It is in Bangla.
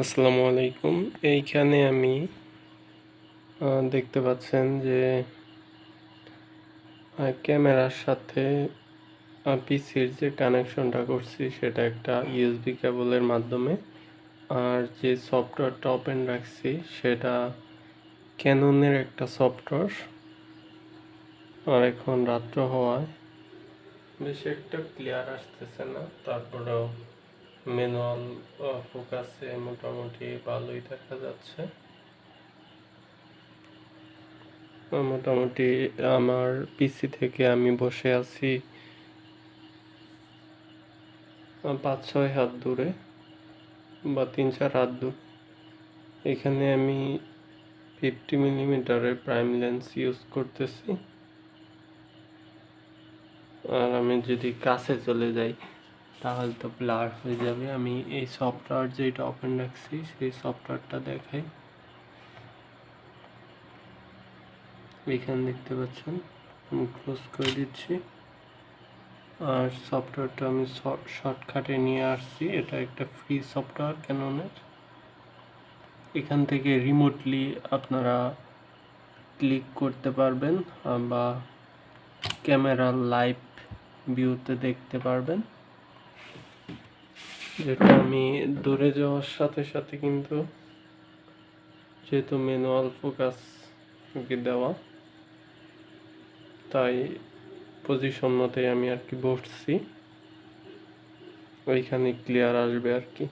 আসসালামু আলাইকুম। এইখানে আমি দেখতে পাচ্ছেন যে ক্যামেরার সাথে পিসির যে কানেকশনটা করছি সেটা একটা ইউএসবি কেবলের মাধ্যমে। আর যে সফটওয়্যারটা ওপেন রাখছি সেটা ক্যাননের একটা সফটওয়্যার। আর এখন রাত্র হওয়ায়, বেশি একটা ক্লিয়ার আসতেছে না, তারপরেও ম্যানুয়াল ফোকাসে মোটামুটি ভালোই দেখা যাচ্ছে। মোটামুটি আমার পিসি থেকে আমি বসে আছি পাঁচ ছয় হাত দূরে বা তিন চার হাত দূর। এখানে আমি ফিফটি মিলিমিটারের প্রাইম লেন্স ইউজ করতেছি। আর আমি যদি কাছে চলে যাই তাহলে তো ব্লার হয়ে যাবে। আমি এই সফটওয়্যার যেটা ওপেন রাখছি, সেই সফটওয়্যারটা দেখাই। এখানে দেখতে পাচ্ছেন, আমি ক্লোজ করে দিচ্ছি। আর সফটওয়্যারটা আমি শর্টকাটে নিয়ে আসছি। এটা একটা ফ্রি সফটওয়্যার ক্যাননের এখান থেকে রিমোটলি আপনারা ক্লিক করতে পারবেন, বা ক্যামেরা লাইভ ভিউতে দেখতে পারবেন। যেটা আমি দূরে যাওয়ার সাথে সাথে কিন্তু যেহেতু ম্যানুয়াল ফোকাস দেওয়া, তাই পজিশন মতে আমি আর কি বসছি। ওইখানে ক্লিয়ার আসবে আর কি।